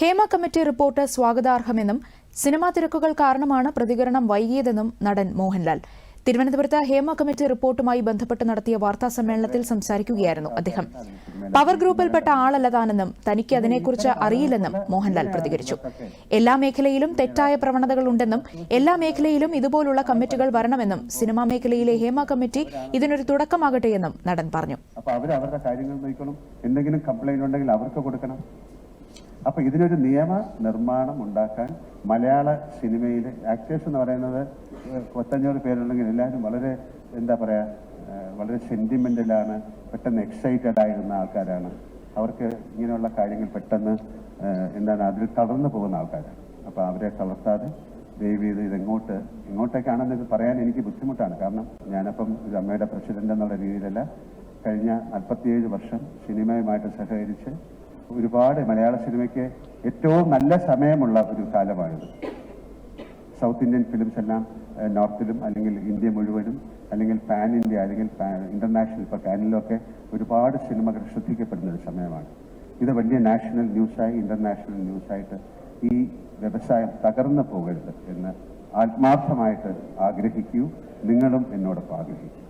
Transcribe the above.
Hema committee report സ്വാഗതാർഹമെന്നും cinema തിരക്കുകൾ കാരണമാണ് പ്രതികരണം വൈകിയതെന്നും നടൻ മോഹൻലാൽ. തിരുവനന്തപുരത്ത് ഹേമ കമ്മിറ്റി റിപ്പോർട്ടുമായി ബന്ധപ്പെട്ട് നടത്തിയ വാർത്താ സമ്മേളനത്തിൽ സംസാരിക്കുകയായിരുന്നു അദ്ദേഹം. പവർ ഗ്രൂപ്പിൽപ്പെട്ട ആളല്ല താനെന്നും തനിക്ക് അതിനെക്കുറിച്ച് അറിയില്ലെന്നും മോഹൻലാൽ പ്രതികരിച്ചു. എല്ലാ മേഖലയിലും തെറ്റായ പ്രവണതകൾ ഉണ്ടെന്നും എല്ലാ മേഖലയിലും ഇതുപോലുള്ള കമ്മിറ്റികൾ വരണമെന്നും സിനിമാ മേഖലയിലെ ഹേമ കമ്മിറ്റി ഇതിനൊരു തുടക്കമാകട്ടെയെന്നും നടൻ പറഞ്ഞു. എന്തെങ്കിലും കംപ്ലൈന്റ് ഉണ്ടെങ്കിൽ അവർക്ക് കൊടുക്കണം. അപ്പൊ ഇതിനൊരു നിയമ നിർമ്മാണം ഉണ്ടാക്കാൻ മലയാള സിനിമയിലെ ആക്ടേഴ്സ് എന്ന് പറയുന്നത് കൊത്തഞ്ഞൂറ് പേരുണ്ടെങ്കിൽ എല്ലാവരും വളരെ എന്താ പറയുക വളരെ സെന്റിമെന്റലാണ് പെട്ടെന്ന് എക്സൈറ്റഡ് ആയിരുന്ന ആൾക്കാരാണ്. അവർക്ക് ഇങ്ങനെയുള്ള കാര്യങ്ങൾ പെട്ടെന്ന് എന്താണ് അതിൽ തളർന്നു പോകുന്ന ആൾക്കാരാണ്. അപ്പോൾ അവരെ തളർത്താതെ ദയവ് ചെയ്ത് ഇതെങ്ങോട്ട് ഇങ്ങോട്ടേക്കാണെന്ന് ഇത് പറയാൻ എനിക്ക് ബുദ്ധിമുട്ടാണ്. കാരണം ഞാനപ്പം ഇത് അമ്മയുടെ പ്രസിഡന്റ് എന്നുള്ള രീതിയിലല്ല കഴിഞ്ഞ നാൽപ്പത്തിയേഴ് വർഷം സിനിമയുമായിട്ട് സഹകരിച്ച് ഒരുപാട് മലയാള സിനിമയ്ക്ക് ഏറ്റവും നല്ല സമയമുള്ള ഒരു കാലമാണിത്. സൗത്ത് ഇന്ത്യൻ ഫിലിംസ് എല്ലാം നോർത്തിലും അല്ലെങ്കിൽ ഇന്ത്യ മുഴുവനും അല്ലെങ്കിൽ പാൻ ഇന്ത്യ അല്ലെങ്കിൽ ഇന്റർനാഷണൽ ഇപ്പോൾ കാനിലൊക്കെ ഒരുപാട് സിനിമകൾ ശ്രദ്ധിക്കപ്പെടുന്ന ഒരു സമയമാണ്. ഇത് വലിയ നാഷണൽ ന്യൂസായി ഇന്റർനാഷണൽ ന്യൂസായിട്ട് ഈ വ്യവസായം തകർന്നു പോകരുത് എന്ന് ആത്മാർത്ഥമായിട്ട് ആഗ്രഹിക്കൂ. നിങ്ങളും എന്നോടൊപ്പം ആഗ്രഹിക്കും.